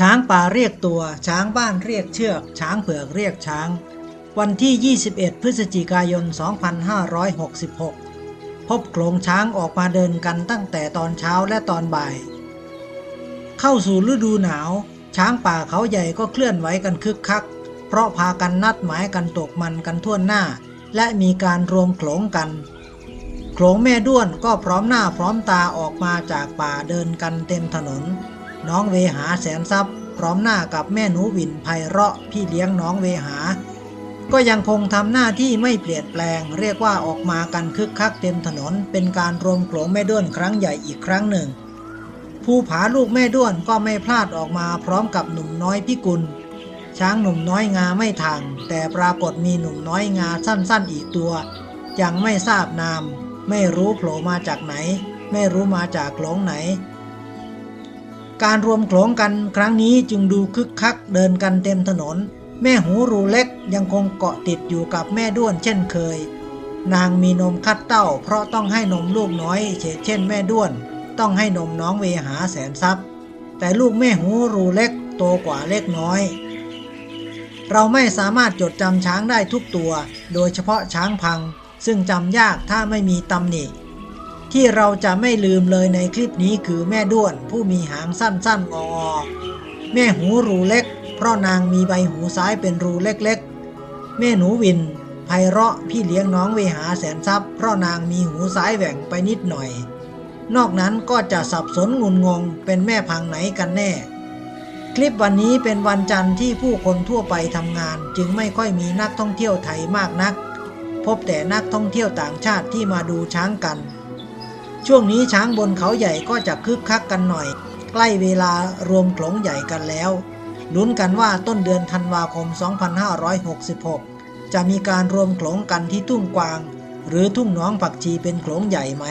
ช้างป่าเรียกตัว ช้างบ้านเรียกเชือก ช้างเผือกเรียกช้าง วันที่ 21 พฤศจิกายน 2566 พบโขลงช้างออกมาเดินกันตั้งแต่ตอนเช้าและตอนบ่าย เข้าสู่ฤดูหนาว ช้างป่าเขาใหญ่ก็เคลื่อนไหวกันคึกคัก เพราะพากันนัดหมายกันตกมันกันทั่วหน้า และมีการรวมโขลงกันโขลงแม่ด้วนก็พร้อมหน้าพร้อมตาออกมาจากป่าเดินกันเต็มถนน น้องเวหาแสนทรัพย์ พร้อมหน้ากับแม่หนูวินไพเราะพี่เลี้ยงน้องเวหา ก็ยังคงทำหน้าที่ไม่เปลี่ยนแปลง เรียกว่าออกมากันคึกคักเต็มถนน เป็นการรวมโขลงแม่ด้วนครั้งใหญ่อีกครั้งหนึ่งผู้ผาลูกแม่ด้วนก็ไม่พลาดออกมาพร้อมกับหนุ่มน้อยพิกุล ช้างหนุ่มน้อยงาไม่ทางแต่ปรากฏมีหนุ่มน้อยงาสั้นๆอีกตัว ยังไม่ทราบนาม ไม่รู้โผล่มาจากไหน ไม่รู้มาจากโขลงไหน การรวมโขลงกันครั้งนี้จึงดูคึกคักเดินกันเต็มถนน แม่หูรูเล็กยังคงเกาะติดอยู่กับแม่ด้วนเช่นเคย นางมีนมคัดเต้า เพราะต้องให้นมลูกน้อยเฉเช่นแม่ด้วน ต้องให้นมน้องเวหาแสนทรัพย์ แต่ลูกแม่หูรูเล็กโตกว่าเล็กน้อย เราไม่สามารถจดจำช้างได้ทุกตัว โดยเฉพาะช้างพัง ซึ่งจำยากถ้าไม่มีตำหนิ ที่เราจะไม่ลืมเลยในคลิปนี้คือแม่ด้วนผู้มีหางสั้นๆงอๆแม่หูรูเล็ก เพราะนางมีใบหูซ้ายเป็นรูเล็กๆ แม่หนูวินไพเราะพี่เลี้ยงน้องเวหาแสนทรัพย์เพราะนางมีหูซ้ายแหว่งไปนิดหน่อย นอกนั้นก็จะสับสนงุนงงเป็นแม่พังไหนกันแน่ คลิปวันนี้เป็นวันจันทร์ที่ผู้คนทั่วไปทำงาน จึงไม่ค่อยมีนักท่องเที่ยวไทยมากนัก พบแต่นักท่องเที่ยวต่างชาติที่มาดูช้างกัน ช่วงนี้ช้างบนเขาใหญ่ก็จะคึกคักกันหน่อย ใกล้เวลารวมโขลงใหญ่กันแล้วลุ้นกันว่าต้นเดือนธันวาคม 2566 จะมีการรวมโขลงกันที่ทุ่งกวาง หรือทุ่งน้องผักชีเป็นโขลงใหญ่ไหม